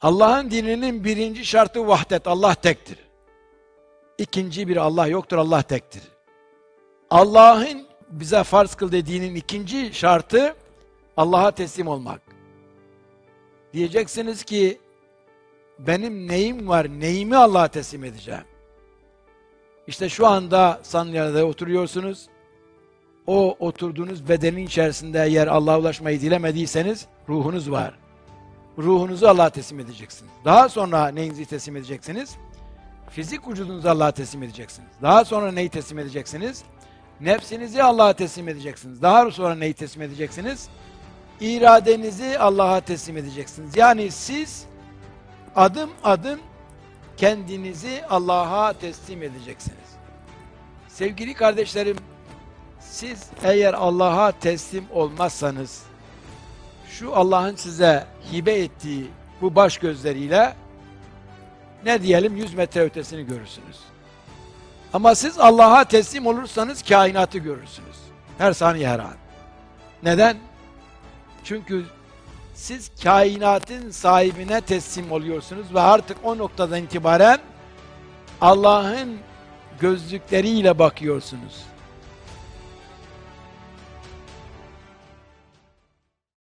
Allah'ın dininin birinci şartı vahdet. Allah tektir. İkinci bir Allah yoktur. Allah tektir. Allah'ın bize farz kıldığı dinin ikinci şartı Allah'a teslim olmak. Diyeceksiniz ki benim neyim var, neyimi Allah'a teslim edeceğim? İşte şu anda sandalyede oturuyorsunuz. O oturduğunuz bedenin içerisinde eğer Allah'a ulaşmayı dilemediyseniz ruhunuz var. Ruhunuzu Allah'a teslim edeceksiniz. Daha sonra neyinizi teslim edeceksiniz? Fizik vücudunuzu Allah'a teslim edeceksiniz. Daha sonra neyi teslim edeceksiniz? Nefsinizi Allah'a teslim edeceksiniz. Daha sonra neyi teslim edeceksiniz? İradenizi Allah'a teslim edeceksiniz. Yani siz adım adım kendinizi Allah'a teslim edeceksiniz. Sevgili kardeşlerim, siz eğer Allah'a teslim olmazsanız, şu Allah'ın size hibe ettiği bu baş gözleriyle ne diyelim 100 metre ötesini görürsünüz. Ama siz Allah'a teslim olursanız kainatı görürsünüz. Her saniye her an. Neden? Çünkü siz kainatın sahibine teslim oluyorsunuz ve artık o noktadan itibaren Allah'ın gözlükleriyle bakıyorsunuz.